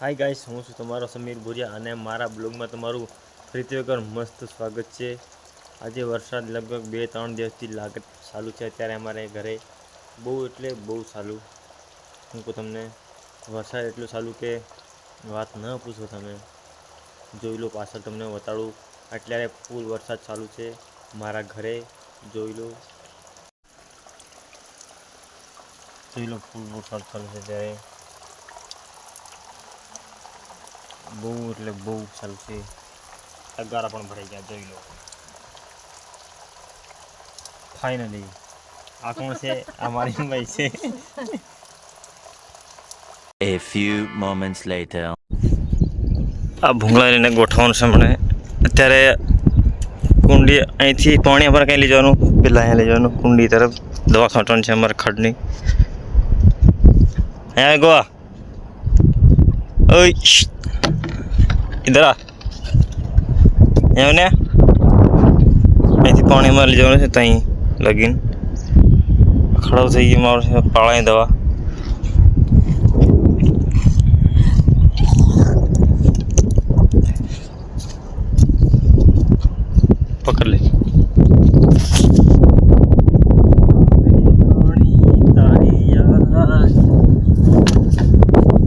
Hi guys હું છું તમારો સમીર ભુરિયા અને મારા બ્લોગમાં તમારું ફરીથી વગર મસ્ત સ્વાગત છે. આજે વરસાદ લગભગ બે ત્રણ દિવસથી લાગત ચાલુ છે. અત્યારે અમારે ઘરે બહુ એટલે બહુ ચાલુ. હું કહું તમને, વરસાદ એટલું ચાલુ કે વાત ન પૂછો તમે. જોઈ લો પાછળ તમને બતાડું. અત્યારે ફૂલ વરસાદ ચાલુ છે મારા ઘરે. જોઈ લો. જોઈ લો ફૂલ વરસાદ ચાલુ છે ત્યારે બહુ એટલે બહુ સારું છે. તગારા પણ ભરાઈ ગયા જોઈ લો. ફાઇનલી આ કોણ છે? આ મારી ભાઈ છે. A few moments later. આ ભૂંગળા લઈને ગોઠવવાનું છે મને. અત્યારે કુંડી અહીંથી પાણી અમારે કંઈ લઈ જવાનું? પેલા અહીંયા લઈ જવાનું કુંડી તરફ. દવા છાંટવાની છે અમારે ખડની. અહીંયા ગોવા. ઓય શ્શ. ઇધર આ. અહીંયા ને અહીંથી પાણી અમારે લઈ જવાનું છે, ત્યાં લગીન. ખડો થઈ ગયો મારો પાળાની દવા. પકડ લે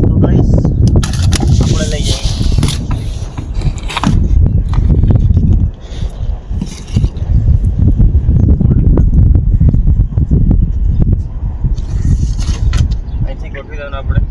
તો guys, આપણે લઈ જઈએ અહીંથી આપણે.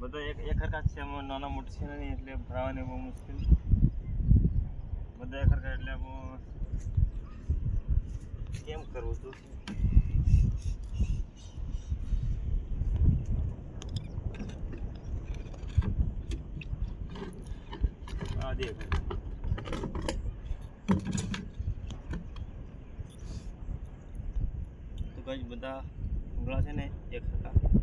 બધા એક એક હરકત છે નાના મોટી છે નહીં, એટલે ભરાવાની બહુ મુશ્કેલ બધા એક હરખા એટલે બહુ કેમ કરવું તું. આ દેખ. તો કઈ બધા ભૂંગળા છે ને એક હરખા.